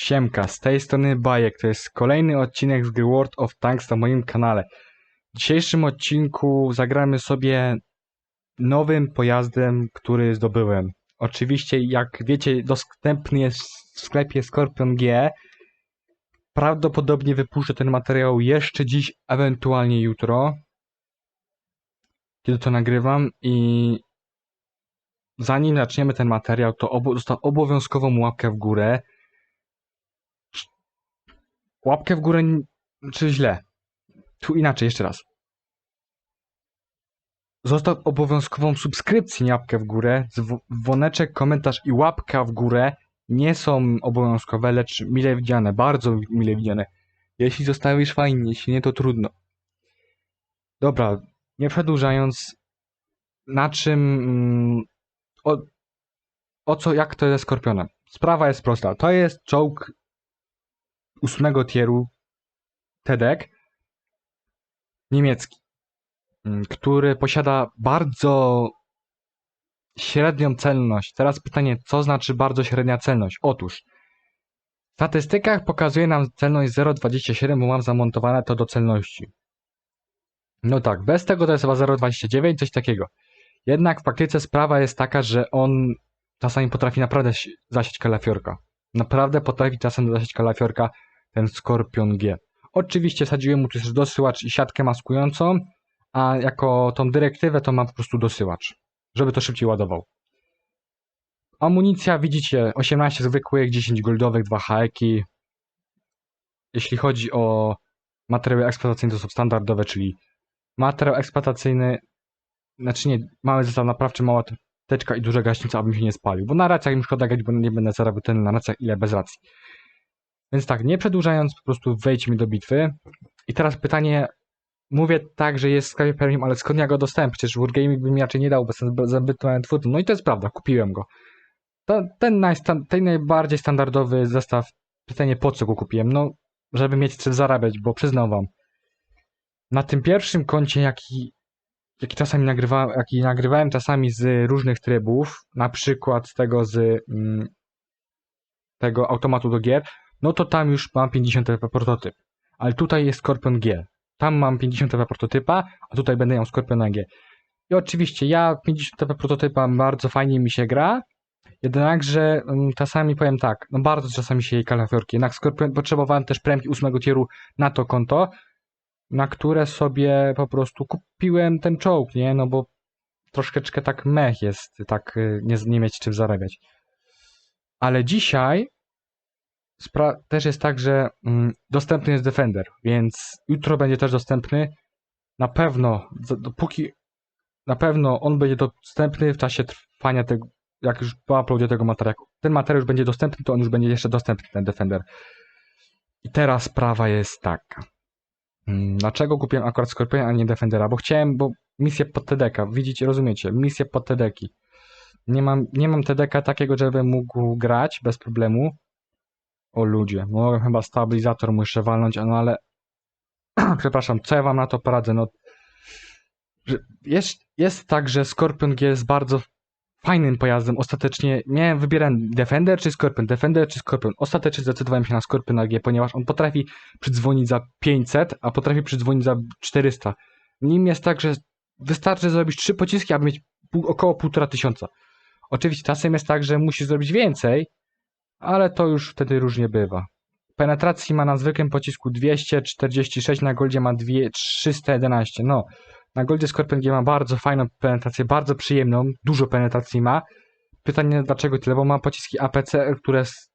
Siemka, z tej strony Bajek, to jest kolejny odcinek z gry World of Tanks na moim kanale. W dzisiejszym odcinku zagramy sobie nowym pojazdem, który zdobyłem. Oczywiście, jak wiecie, dostępny jest w sklepie Scorpion G. Prawdopodobnie wypuszczę ten materiał jeszcze dziś, ewentualnie jutro, kiedy to nagrywam i zanim zaczniemy ten materiał, to obo zostaw obowiązkową łapkę w górę. Łapkę w górę, czy źle? Tu inaczej, jeszcze raz. Zostaw obowiązkową subskrypcję, nie łapkę w górę. Dzwo- Dzwoneczek, komentarz i łapka w górę nie są obowiązkowe, lecz mile widziane, bardzo mile widziane. Jeśli zostawisz fajnie, jeśli nie, to trudno. Dobra, nie przedłużając, na czym. mm, O, o co, jak to jest Skorpionem? Sprawa jest prosta. To jest czołg ósmego tieru TEDek niemiecki, mm, który posiada bardzo średnią celność. Teraz pytanie, co znaczy bardzo średnia celność? Otóż w statystykach pokazuje nam celność 0,27, bo mam zamontowane to do celności. No tak, bez tego to jest chyba 0,29, coś takiego. Jednak w praktyce sprawa jest taka, że on czasami potrafi naprawdę si- zasiać kalafiorka. Naprawdę potrafi czasem zasiać kalafiorka ten Skorpion G. Oczywiście sadziłem mu też dosyłacz i siatkę maskującą, a jako tą dyrektywę to mam po prostu dosyłacz, żeby to szybciej ładował. Amunicja widzicie 18 zwykłych, 10 goldowych, 2 haeki. Jeśli chodzi o materiały eksploatacyjne, to są standardowe, czyli materiał eksploatacyjny, znaczy nie, mały zestaw naprawczy, mała teczka i duża gaśnica, abym się nie spalił, bo na racjach mi szkoda gać, bo nie będę zarabiał tyle na racjach, ile bez racji. Więc tak, nie przedłużając, po prostu wejdźmy do bitwy. I teraz pytanie, mówię tak, że jest w sklepie premium, ale skąd ja go dostałem? Przecież Wargaming by mi raczej nie dał, bo jestem zbyt twórcą. No i to jest prawda, kupiłem go. To, ten, najstan- ten najbardziej standardowy zestaw, pytanie po co go kupiłem? No, żeby mieć co zarabiać, bo przyznam wam, na tym pierwszym koncie, jaki, jaki czasami nagrywałem, jaki nagrywałem czasami z różnych trybów, na przykład z tego z mm, tego automatu do gier, no to tam już mam 50 TP prototyp. Ale tutaj jest Scorpion G. Tam mam 50 TP prototypa, a tutaj będę miał Scorpiona G. I oczywiście ja 50 TP prototypa bardzo fajnie mi się gra, jednakże mm, czasami powiem tak, no bardzo czasami się jej kalafiorki. Jednak Scorpion potrzebowałem też premii 8 tieru na to konto, na które sobie po prostu kupiłem ten czołg, nie? No bo troszeczkę tak mech jest, tak y, nie, nie mieć czym zarabiać. Ale dzisiaj spra- też jest tak, że mm, dostępny jest Defender, więc jutro będzie też dostępny. Na pewno, dopóki na pewno on będzie dostępny w czasie trwania tego, jak już po uploadzie tego materiału. Ten materiał już będzie dostępny, to on już będzie jeszcze dostępny, ten Defender. I teraz sprawa jest taka. Mm, Dlaczego kupiłem akurat Scorpiona, a nie Defendera? Bo chciałem, bo misję pod TDK, widzicie, rozumiecie, misję pod TDki. Nie mam, nie mam TDK takiego, żebym mógł grać bez problemu. O ludzie, mogę chyba stabilizator muszę walnąć, no ale przepraszam, co ja wam na to poradzę? No, jest, jest tak, że Scorpion G jest bardzo fajnym pojazdem. Ostatecznie miałem wybierałem Defender czy Scorpion, Defender czy Scorpion. Ostatecznie zdecydowałem się na Scorpion G, ponieważ on potrafi przydzwonić za 500, a potrafi przydzwonić za 400. Nim jest tak, że wystarczy zrobić trzy pociski, aby mieć pół, około 1,5 tysiąca. Oczywiście czasem jest tak, że musisz zrobić więcej, ale to już wtedy różnie bywa. Penetracji ma na zwykłym pocisku 246, na Goldzie ma dwie- 311. No, na Goldzie Scorpion G ma bardzo fajną penetrację, bardzo przyjemną, dużo penetracji ma. Pytanie dlaczego tyle, bo ma pociski APC, które z,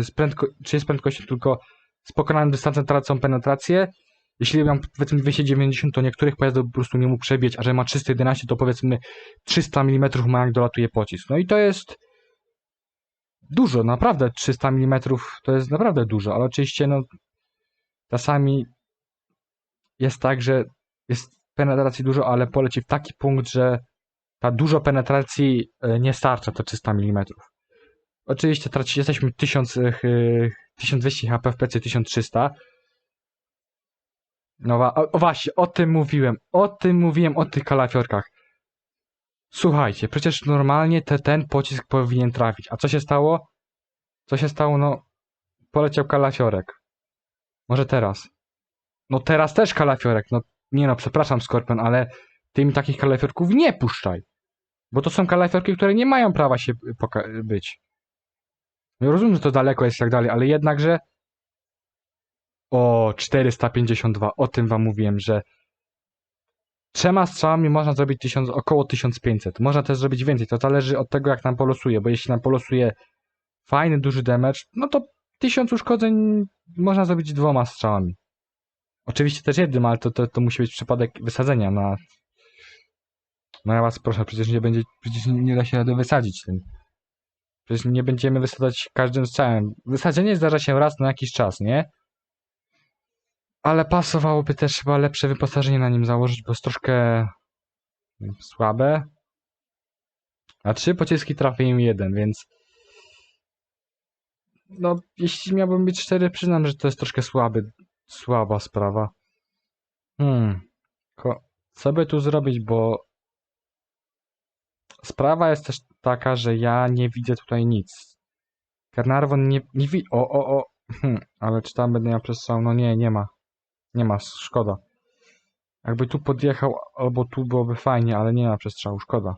z prędko, czy jest prędkością tylko z pokonanym dystansem tracą penetrację. Jeśli mam powiedzmy 290, to niektórych pojazdów po prostu nie mógł przebiec, a że ma 311, to powiedzmy 300 mm ma jak dolatuje pocisk. No i to jest dużo, naprawdę 300 mm to jest naprawdę dużo, ale oczywiście no czasami jest tak, że jest penetracji dużo, ale poleci w taki punkt, że ta dużo penetracji e, nie starcza te 300 mm. Oczywiście traci, jesteśmy 1000, e, 1200 HP w PC 1300. No o właśnie, o tym mówiłem, o tym mówiłem, o tych kalafiorkach. Słuchajcie, przecież normalnie te, ten pocisk powinien trafić. A co się stało? Co się stało? No, poleciał kalafiorek. Może teraz. No teraz też kalafiorek. No nie no, przepraszam Skorpion, ale ty mi takich kalafiorków nie puszczaj. Bo to są kalafiorki, które nie mają prawa się być. No rozumiem, że to daleko jest i tak dalej, ale jednakże o 452, o tym wam mówiłem, że trzema strzałami można zrobić 1000, około 1500. Można też zrobić więcej, to zależy od tego jak nam polosuje, bo jeśli nam polosuje fajny, duży damage, no to 1000 uszkodzeń można zrobić dwoma strzałami. Oczywiście też jednym, ale to, to, to musi być przypadek wysadzenia na... No ja was proszę, przecież nie będzie, przecież nie da się rady wysadzić tym. Przecież nie będziemy wysadzać każdym strzałem. Wysadzenie zdarza się raz na jakiś czas, nie? Ale pasowałoby też chyba lepsze wyposażenie na nim założyć, bo jest troszkę słabe. A trzy pociski trafiłem jeden, więc no, jeśli miałbym być cztery, przyznam, że to jest troszkę słaby, słaba sprawa. Hmm. Co by tu zrobić, bo sprawa jest też taka, że ja nie widzę tutaj nic. Carnarvon nie, nie widzi... O, o, o. Hmm. Ale czy tam będę miał przestrzał? No nie, nie ma. Nie ma, szkoda. Jakby tu podjechał, albo tu byłoby fajnie, ale nie ma przestrzału, szkoda.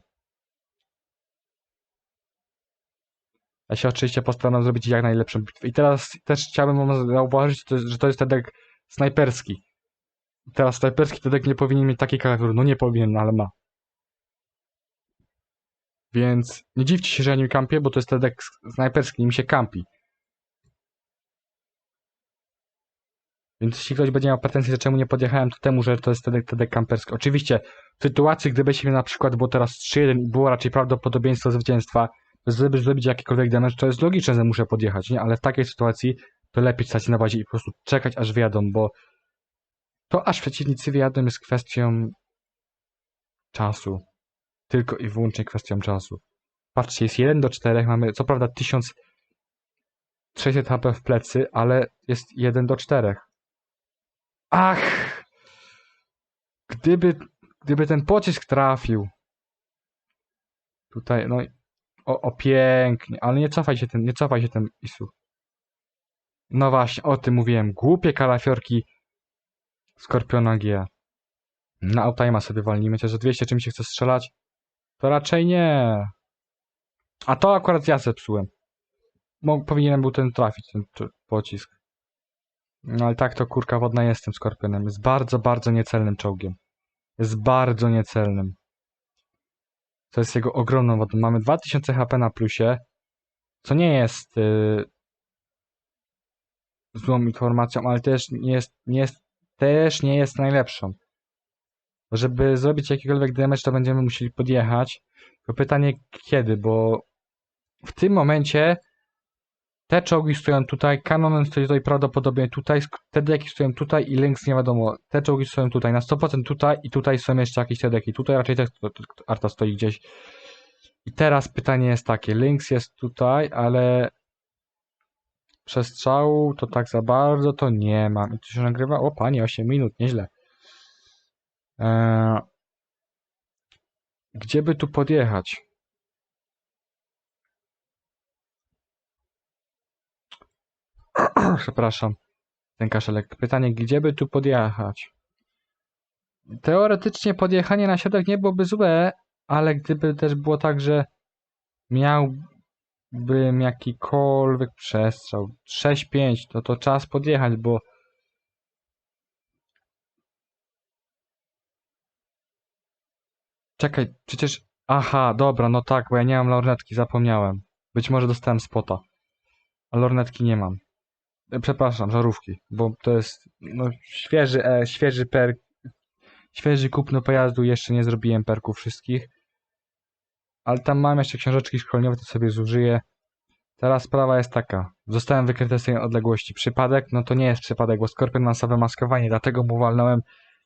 Ja się oczywiście postaram zrobić jak najlepszą bitwę. I teraz też chciałbym zauważyć, że to jest Tedek snajperski. Teraz snajperski Tedek nie powinien mieć takiej klawiatury. No nie powinien, ale ma. Więc nie dziwcie się, że ja nie kampię, bo to jest Tedek snajperski, mi się kampi. Więc jeśli ktoś będzie miał pretensje, że czemu nie podjechałem, to temu, że to jest Tedek, Tedek kamperski. Oczywiście w sytuacji, gdybyśmy na przykład było teraz 3-1 i było raczej prawdopodobieństwo zwycięstwa, żeby zrobić jakikolwiek damage, to jest logiczne, że muszę podjechać, nie? Ale w takiej sytuacji to lepiej stać na bazie i po prostu czekać, aż wyjadą, bo to aż przeciwnicy wyjadą jest kwestią czasu. Tylko i wyłącznie kwestią czasu. Patrzcie, jest 1 do 4, mamy co prawda 1600 HP w plecy, ale jest 1 do 4. Ach! Gdyby, gdyby ten pocisk trafił. Tutaj, no, o, o pięknie, ale nie cofaj się ten, nie cofaj się ten Isu. No właśnie, o tym mówiłem. Głupie kalafiorki Skorpiona G. Na outima sobie walnijmy, że 200 czym się chce strzelać. To raczej nie. A to akurat ja zepsułem. Mo, powinienem był ten trafić, ten pocisk. No ale tak to kurka wodna jestem Skorpionem. Jest bardzo, bardzo niecelnym czołgiem. Jest bardzo niecelnym. To jest jego ogromną wodą. Mamy 2000 HP na plusie, co nie jest yy, złą informacją, ale też nie jest, nie jest, też nie jest najlepszą. Żeby zrobić jakikolwiek damage, to będziemy musieli podjechać. To pytanie kiedy, bo w tym momencie te czołgi stoją tutaj, Cannonern stoi tutaj prawdopodobnie tutaj, Tedeki stoją tutaj i Lynx nie wiadomo. Te czołgi stoją tutaj, na 100% tutaj i tutaj są jeszcze jakieś Tedeki. Tutaj raczej też Arta stoi gdzieś. I teraz pytanie jest takie, Lynx jest tutaj, ale przestrzału to tak za bardzo to nie mam. I to się nagrywa? O panie, 8 minut, nieźle. Eee, gdzie by tu podjechać? Przepraszam, ten kaszelek. Pytanie, gdzie by tu podjechać? Teoretycznie podjechanie na środek nie byłoby złe, ale gdyby też było tak, że miałbym jakikolwiek przestrzał 6-5, to to czas podjechać, bo Czekaj, przecież... Aha, dobra, no tak, bo ja nie mam lornetki, zapomniałem. Być może dostałem spota. A lornetki nie mam. Przepraszam, żarówki, bo to jest no, świeży, e, świeży perk, świeży kupno pojazdu, jeszcze nie zrobiłem perków wszystkich. Ale tam mam jeszcze książeczki szkoleniowe, to sobie zużyję. Teraz sprawa jest taka. Zostałem wykryty z tej odległości. Przypadek? No to nie jest przypadek, bo Skorpion ma sobie maskowanie, dlatego mu walnąłem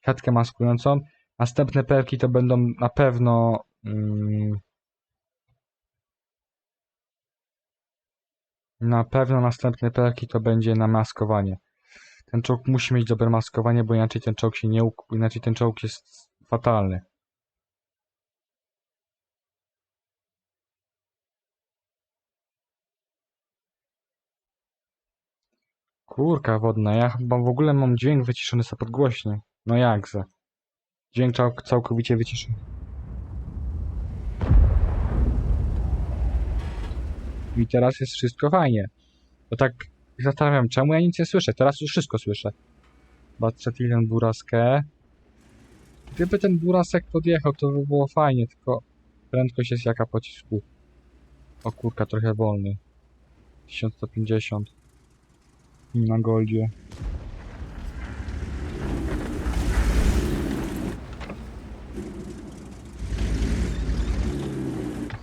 siatkę maskującą. Następne perki to będą na pewno... Mm, na pewno następne perki to będzie na maskowanie. Ten czołg musi mieć dobre maskowanie, bo inaczej ten czołg się nie uk- inaczej ten czołg jest fatalny. Kurka wodna, ja chyba w ogóle mam dźwięk wyciszony za podgłośnie. No jak za? Dźwięk cał całkowicie wyciszony. I teraz jest wszystko fajnie. To tak zastanawiam, czemu ja nic nie słyszę? Teraz już wszystko słyszę. Ten buraskę. Gdyby ten burasek podjechał, to by było fajnie, tylko prędkość jest jaka pocisku. O kurka, trochę wolny. 1150 na goldzie.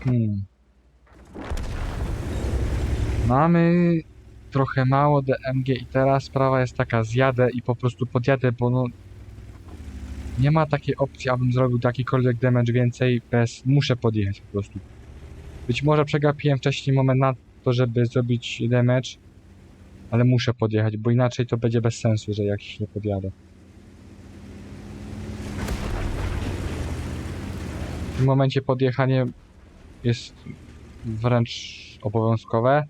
Hmm. Mamy trochę mało DMG i teraz sprawa jest taka, zjadę i po prostu podjadę, bo no nie ma takiej opcji, abym zrobił jakikolwiek damage więcej bez, muszę podjechać po prostu. Być może przegapiłem wcześniej moment na to, żeby zrobić damage, ale muszę podjechać, bo inaczej to będzie bez sensu, że jak się podjadę. W tym momencie podjechanie jest wręcz obowiązkowe.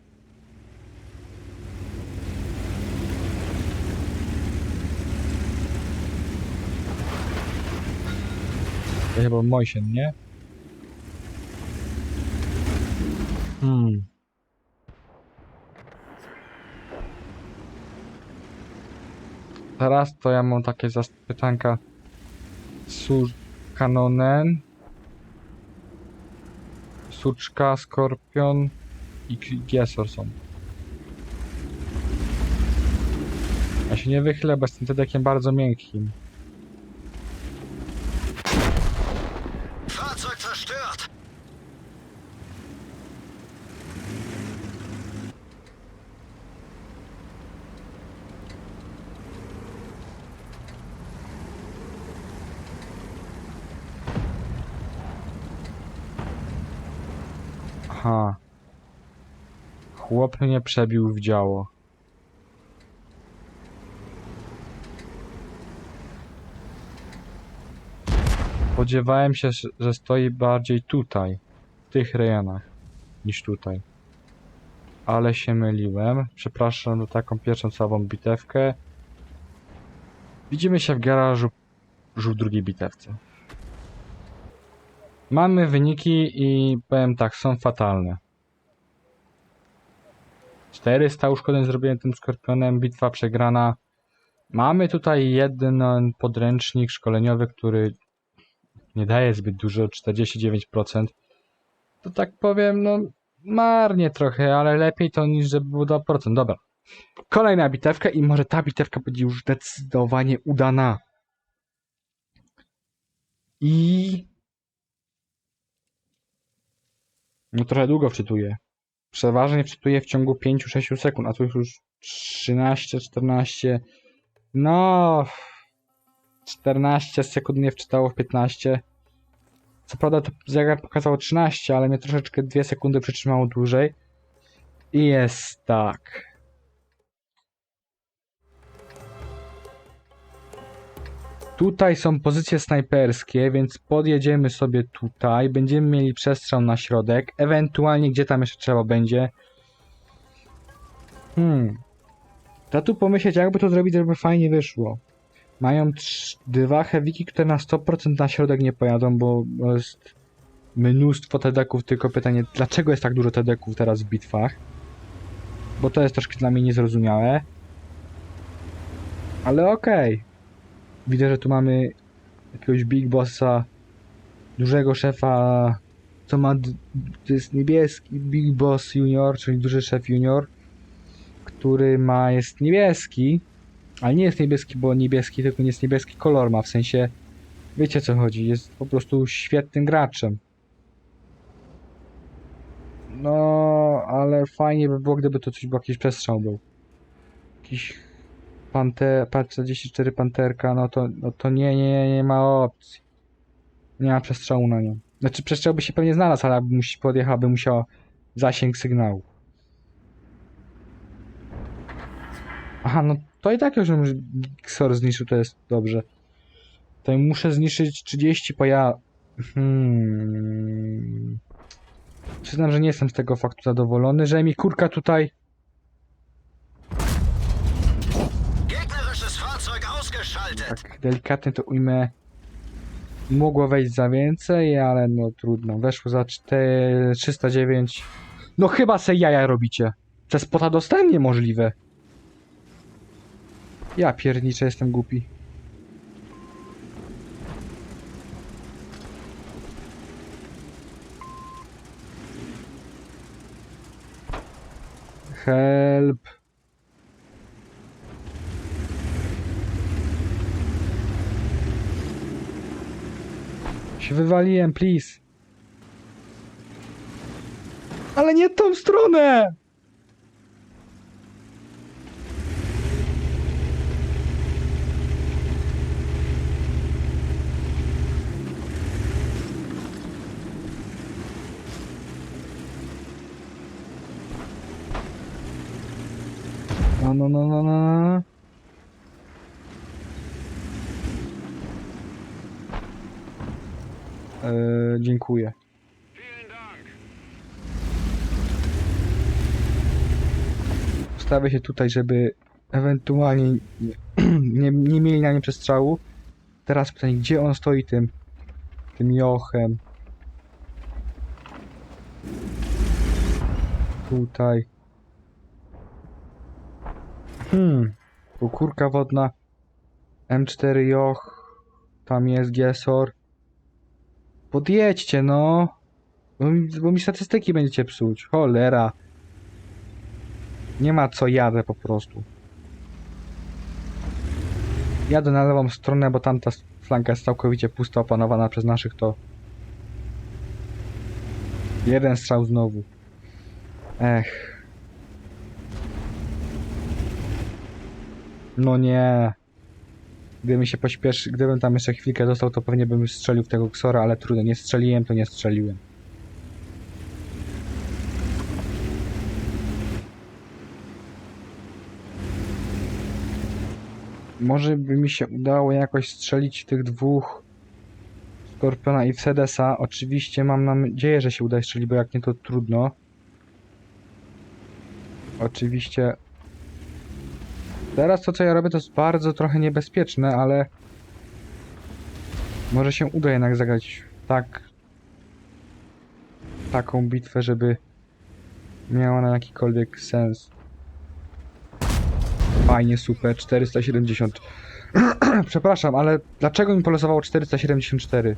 To chyba Mojsien, nie? Hmm. Teraz to ja mam takie zapytanka. Sur kanonen. Suczka, skorpion i giesor są. Ja się nie wychylę, bo jestem tedekiem bardzo miękkim. Chłop mnie przebił w działo. Spodziewałem się, że- stoi bardziej tutaj, w tych rejonach, niż tutaj. Ale się myliłem. Przepraszam za taką pierwszą całą bitewkę. Widzimy się w garażu w drugiej bitewce. Mamy wyniki i powiem tak, są fatalne. 400 uszkodzeń zrobiłem tym skorpionem, bitwa przegrana. Mamy tutaj jeden podręcznik szkoleniowy, który nie daje zbyt dużo, 49%. To tak powiem, no marnie trochę, ale lepiej to niż żeby było 2%. Dobra. Kolejna bitewka i może ta bitewka będzie już zdecydowanie udana. I No trochę długo wczytuję. Przeważnie wczytuję w ciągu 5-6 sekund, a tu już 13, 14. No. 14 sekund mnie wczytało w 15. Co prawda to zegar pokazało 13, ale mnie troszeczkę 2 sekundy przytrzymało dłużej. I jest tak. Tutaj są pozycje snajperskie, więc podjedziemy sobie tutaj. Będziemy mieli przestrzał na środek. Ewentualnie gdzie tam jeszcze trzeba będzie. Hmm. To tu pomyśleć, jakby to zrobić, żeby fajnie wyszło. Mają dwa heaviki, które na 100% na środek nie pojadą, bo jest mnóstwo tedeków, tylko pytanie, dlaczego jest tak dużo tedeków teraz w bitwach? Bo to jest troszkę dla mnie niezrozumiałe. Ale okej. Widzę, że tu mamy jakiegoś Big Bossa, dużego szefa, co ma, to jest niebieski Big Boss Junior, czyli duży szef junior, który ma, jest niebieski, ale nie jest niebieski, bo niebieski, tylko nie jest niebieski kolor ma, w sensie, wiecie co chodzi, jest po prostu świetnym graczem. No, ale fajnie by było, gdyby to coś był jakiś przestrzał był. Jakiś Pante, P44 Panterka, no to, no to nie, nie, nie ma opcji. Nie ma przestrzału na nią. Znaczy przestrzał by się pewnie znalazł, ale musi podjechał, by musiał zasięg sygnału. Aha, no to i tak już XOR zniszczył, to jest dobrze. To muszę zniszczyć 30 pojazdów. Hmm. Przyznam, że nie jestem z tego faktu zadowolony, że mi kurka tutaj tak delikatnie to ujmę. Mogło wejść za więcej, ale no trudno. Weszło za 4, 309. No chyba se jaja robicie. Przez pota dostałem niemożliwe. Ja pierniczę, jestem głupi. Help. Się wywaliłem, please. Ale nie tą stronę! No, no, no, no, no. Eee, dziękuję. Ustawię się tutaj, żeby ewentualnie nie, nie, mieli na nie przestrzału. Teraz pytanie, gdzie on stoi tym tym jochem? Tutaj. Hmm. Kurka wodna. M4 joch. Tam jest Gesor. Podjedźcie, no. Bo mi, bo mi statystyki będziecie psuć. Cholera. Nie ma co jadę po prostu. Jadę na lewą stronę, bo tamta flanka jest całkowicie pusta, opanowana przez naszych to... Jeden strzał znowu. Ech. No nie. Gdybym się pośpieszy, gdybym tam jeszcze chwilkę dostał, to pewnie bym strzelił w tego ksora, ale trudno, nie strzeliłem, to nie strzeliłem. Może by mi się udało jakoś strzelić tych dwóch Skorpiona i Sedesa. Oczywiście mam nadzieję, że się uda strzelić, bo jak nie to trudno. Oczywiście Teraz to co ja robię to jest bardzo trochę niebezpieczne, ale może się uda jednak zagrać tak taką bitwę, żeby miała na jakikolwiek sens. Fajnie, super, 470. Przepraszam, ale dlaczego mi polosowało 474?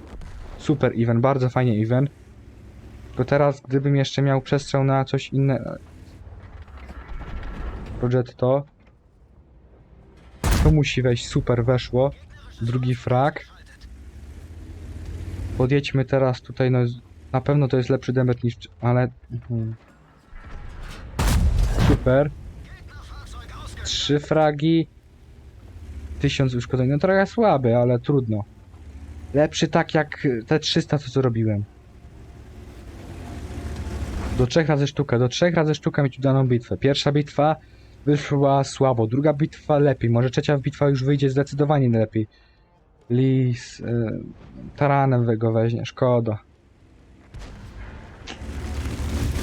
Super event, bardzo fajnie event. Tylko teraz, gdybym jeszcze miał przestrzał na coś innego... Progetto. To musi wejść, super, weszło. Drugi frag. Podjedźmy teraz tutaj, no na pewno to jest lepszy damage niż... ale... Mhm. Super. Trzy fragi. Tysiąc uszkodzeń. No trochę słaby, ale trudno. Lepszy tak jak te 300 co zrobiłem. Do trzech razy sztuka, do trzech razy sztuka mieć udaną bitwę. Pierwsza bitwa wyszła słabo, druga bitwa lepiej, może trzecia bitwa już wyjdzie zdecydowanie lepiej. Lis, y, taranem go weźmie, szkoda.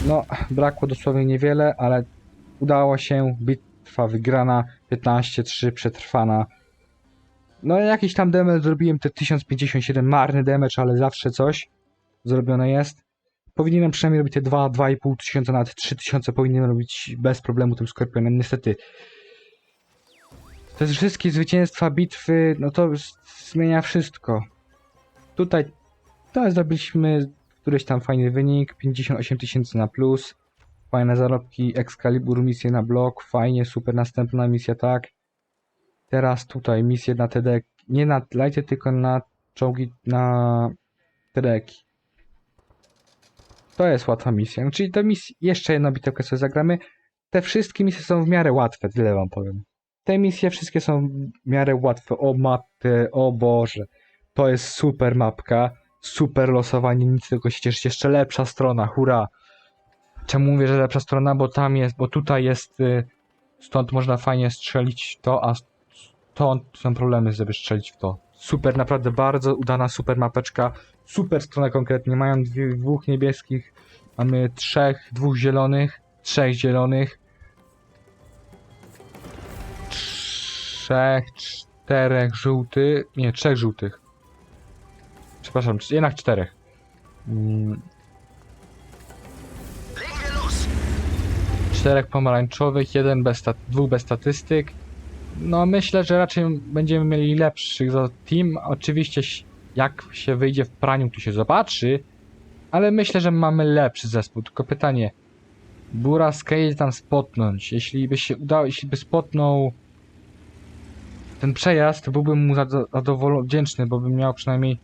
No, brakło dosłownie niewiele, ale udało się, bitwa wygrana, 15-3 przetrwana. No jakiś tam damage zrobiłem, te 1057 marny damage, ale zawsze coś zrobione jest. Powinienem przynajmniej robić te 2, 2,5 tysiąca, nawet 3 tysiące powinienem robić bez problemu tym Skorpionem. Niestety. Te wszystkie zwycięstwa, bitwy, no to zmienia wszystko. Tutaj to zdobyliśmy któryś tam fajny wynik, 58 tysięcy na plus. Fajne zarobki, Excalibur, misję na blok, fajnie, super, następna misja, tak. Teraz tutaj misję na TD, nie na lajcie, tylko na czołgi, na TDki. To jest łatwa misja. Czyli to misja, jeszcze jedną bitewkę sobie zagramy. Te wszystkie misje są w miarę łatwe, tyle wam powiem. Te misje wszystkie są w miarę łatwe. O matę, o Boże. To jest super mapka, super losowanie, nic tylko się cieszyć. Jeszcze lepsza strona, hura. Czemu mówię, że lepsza strona? Bo tam jest, bo tutaj jest, y, stąd można fajnie strzelić to, a stąd są problemy, żeby strzelić w to. Super, naprawdę bardzo udana super mapeczka. Super strona konkretnie. Mają dwóch niebieskich, mamy trzech, dwóch zielonych, trzech zielonych, trzech, cz- czterech żółtych, nie, trzech żółtych. Przepraszam, jednak czterech. Mm, czterech pomarańczowych, jeden bez dwóch bez statystyk. No myślę, że raczej będziemy mieli lepszy za team. Oczywiście jak się wyjdzie w praniu, to się zobaczy. Ale myślę, że mamy lepszy zespół. Tylko pytanie. Bura Skate tam spotnąć. Jeśli by się udało, jeśli by spotnął ten przejazd, byłbym mu zado- zadowolony, wdzięczny, bo bym miał przynajmniej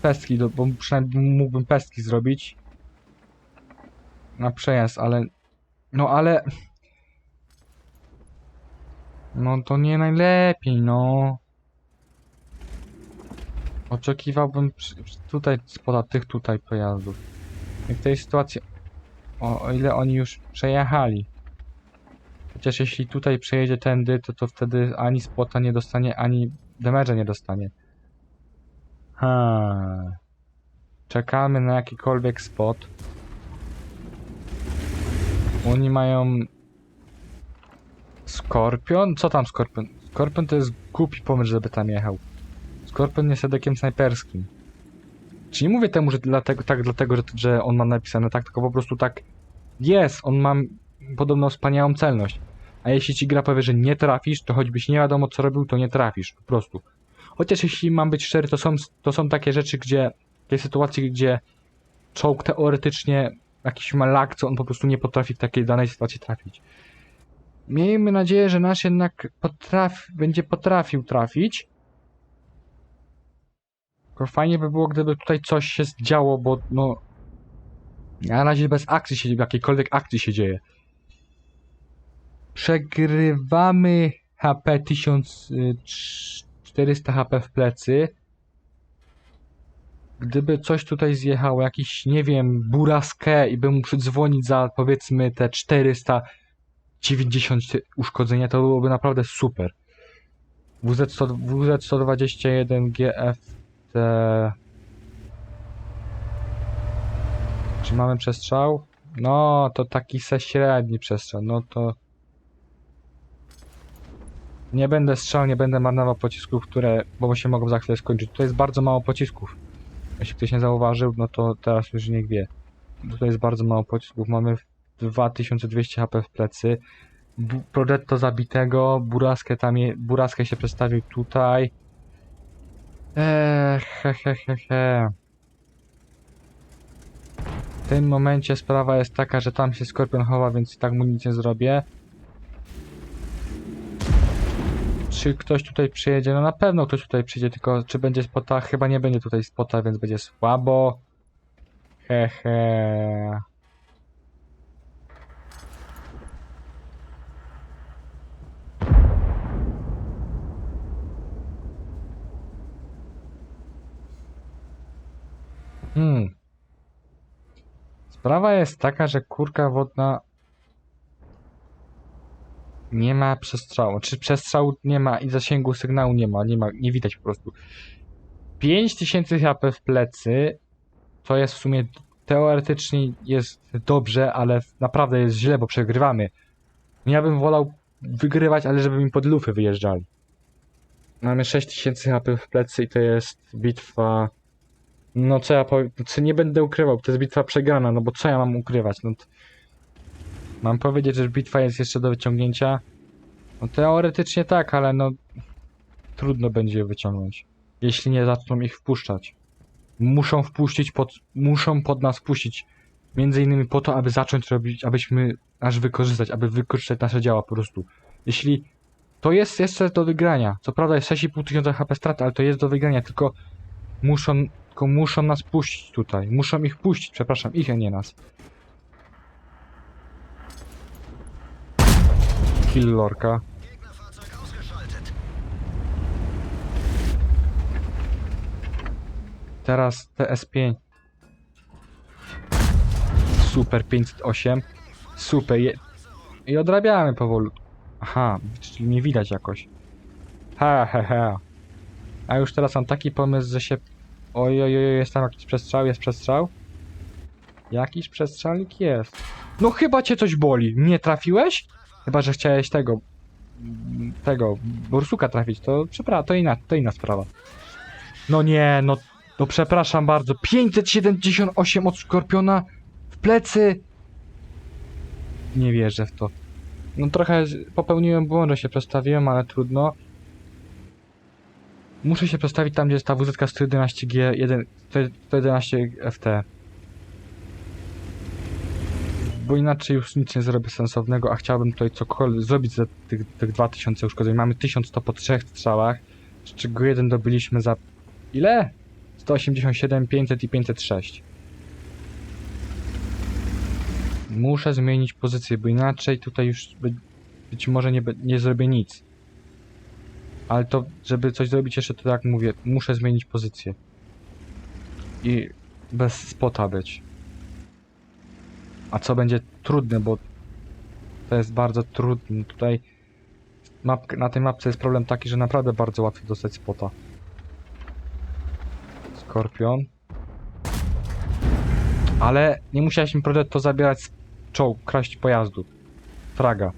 pestki, bo przynajmniej mógłbym pestki zrobić na przejazd, ale no ale. No to nie najlepiej, no. Oczekiwałbym przy- przy- tutaj spoda tych tutaj pojazdów. I w tej sytuacji. O, o ile oni już przejechali. Chociaż jeśli tutaj przejedzie tędy, to to wtedy ani spota nie dostanie, ani damage'a nie dostanie. Ha. Czekamy na jakikolwiek spot. Oni mają. Skorpion? Co tam Skorpion? Skorpion to jest głupi pomysł, żeby tam jechał. Skorpion jest sedekiem snajperskim. Czyli nie mówię temu, że dlatego, tak dlatego, że, że on ma napisane tak, tylko po prostu tak jest. On ma podobno wspaniałą celność. A jeśli ci gra powie, że nie trafisz, to choćbyś nie wiadomo co robił, to nie trafisz. Po prostu. Chociaż jeśli mam być szczery, to są, to są takie rzeczy, gdzie. Takie sytuacje, gdzie czołg teoretycznie jakiś ma lag, co on po prostu nie potrafi w takiej danej sytuacji trafić. Miejmy nadzieję, że nasz jednak potrafi, będzie potrafił trafić. Tylko fajnie by było, gdyby tutaj coś się działo, bo no... Na razie bez akcji się, jakiejkolwiek akcji się dzieje. Przegrywamy HP 1400 HP w plecy. Gdyby coś tutaj zjechało, jakiś, nie wiem, buraskę i by mu przydzwonić za powiedzmy te 490 uszkodzenia, to byłoby naprawdę super. WZ-100 WZ-121 GFT. Czy mamy przestrzał? No, to taki se średni przestrzał. No to. Nie będę strzał, nie będę marnował pocisków, które. bo się mogą za chwilę skończyć. To jest bardzo mało pocisków. Jeśli ktoś nie zauważył, no to teraz już niech wie. Tutaj jest bardzo mało pocisków. Mamy 2200 HP w plecy. Bu- Progetto zabitego. Buraskę tam je, Buraskę się przedstawił tutaj. Eee, he, he, he, he. W tym momencie sprawa jest taka, że tam się Skorpion chowa, więc i tak mu nic nie zrobię. Czy ktoś tutaj przyjedzie? No na pewno ktoś tutaj przyjdzie, tylko czy będzie spota? Chyba nie będzie tutaj spota, więc będzie słabo. Hehe. Hmm. Sprawa jest taka, że kurka wodna nie ma przestrzału. Czy przestrzału nie ma i zasięgu sygnału nie ma, nie ma, nie widać po prostu. 5000 HP w plecy to jest w sumie teoretycznie jest dobrze, ale naprawdę jest źle, bo przegrywamy. Ja bym wolał wygrywać, ale żeby mi pod lufy wyjeżdżali. Mamy 6000 HP w plecy i to jest bitwa no co ja powiem, co nie będę ukrywał, to jest bitwa przegrana, no bo co ja mam ukrywać, no t- Mam powiedzieć, że bitwa jest jeszcze do wyciągnięcia? No teoretycznie tak, ale no trudno będzie je wyciągnąć, jeśli nie zaczną ich wpuszczać. Muszą wpuścić pod, muszą pod nas puścić, między innymi po to, aby zacząć robić, abyśmy aż wykorzystać, aby wykorzystać nasze działa po prostu. Jeśli to jest jeszcze do wygrania, co prawda jest 6,5 tysiąca HP straty, ale to jest do wygrania, tylko muszą tylko muszą nas puścić tutaj. Muszą ich puścić, przepraszam, ich, a nie nas. Kill Lorka. Gegnerfahrzeug ausgeschaltet. Teraz TS5. Super 508. Super. Je... I odrabiamy powolutku. Aha, czyli nie widać jakoś. Ha, ha, ha. A już teraz mam taki pomysł, że się... Oj, oj, oj, jest tam jakiś przestrzał, jest przestrzał? Jakiś przestrzałnik jest. No chyba cię coś boli. Nie trafiłeś? Chyba, że chciałeś tego... tego Borsuka trafić, to przepraszam, to inna, to inna sprawa. No nie, no, no przepraszam bardzo. 578 od Skorpiona w plecy. Nie wierzę w to. No trochę popełniłem błąd, że się przestawiłem, ale trudno. Muszę się przestawić tam, gdzie jest ta WZ 111G, 111 FT. Bo inaczej już nic nie zrobię sensownego, a chciałbym tutaj cokolwiek zrobić za tych, tych 2000 uszkodzeń. Mamy 1100 po trzech strzałach, z czego jeden dobyliśmy za... ile? 187, 500 i 506. Muszę zmienić pozycję, bo inaczej tutaj już by, być może nie, nie zrobię nic. Ale to, żeby coś zrobić jeszcze, to jak mówię, muszę zmienić pozycję. I bez spota być. A co będzie trudne, bo to jest bardzo trudne. Tutaj map, na tej mapce jest problem taki, że naprawdę bardzo łatwo dostać spota. Skorpion. Ale nie musiałeś mi to zabierać z czołg, kraść pojazdu. Fraga.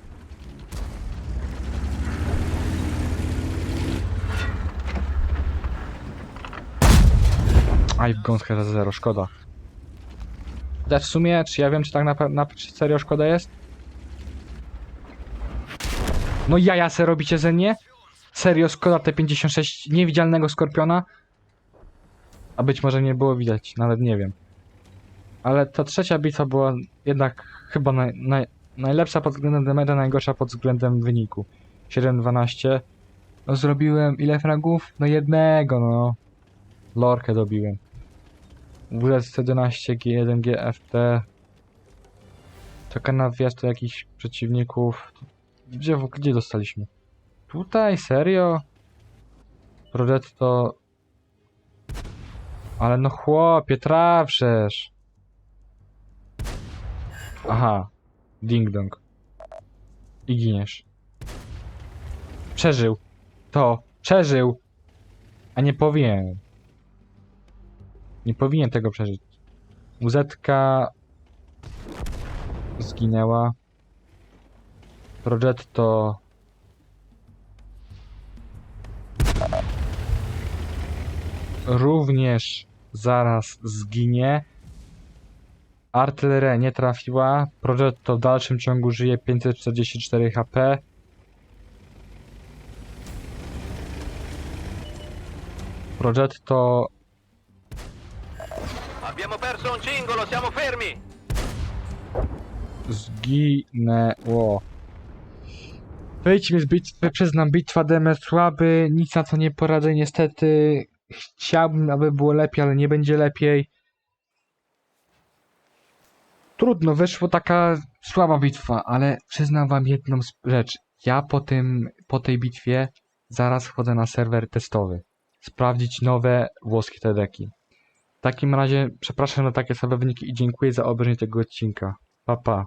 Aj, w gąskę za zero, szkoda. W sumie, czy ja wiem, czy tak na, na serio szkoda jest? No jaja se robicie ze mnie? Serio, Skoda T56 niewidzialnego Skorpiona? A być może nie było widać, nawet nie wiem. Ale ta trzecia bitwa była jednak chyba naj, naj, najlepsza pod względem damage'a, najgorsza pod względem wyniku. 7-12. No zrobiłem ile fragów? No jednego, no. Lorkę dobiłem. WZ-11, G1, GFT. Czeka na wjazd do jakichś przeciwników. Gdzie, gdzie dostaliśmy? Tutaj? Serio? Progetto... Ale no chłopie, trafrzesz! Aha. Ding dong. I giniesz. Przeżył. To. Przeżył! A nie powinien. Nie powinien tego przeżyć. Uzetka zginęła. Progetto również zaraz zginie. Artyleria nie trafiła. Progetto w dalszym ciągu żyje 544 HP. Progetto Abbiamo perso un cingolo, siamo fermi! zginęło. Wyjdźmy z bitwy, przyznam, bitwa DMS słaby, nic na co nie poradzę niestety. Chciałbym, aby było lepiej, ale nie będzie lepiej. Trudno, wyszło taka słaba bitwa, ale przyznam wam jedną rzecz. Ja po tym, po tej bitwie zaraz wchodzę na serwer testowy. Sprawdzić nowe włoskie TDki. W takim razie przepraszam za takie słabe wyniki i dziękuję za obejrzenie tego odcinka. Pa pa.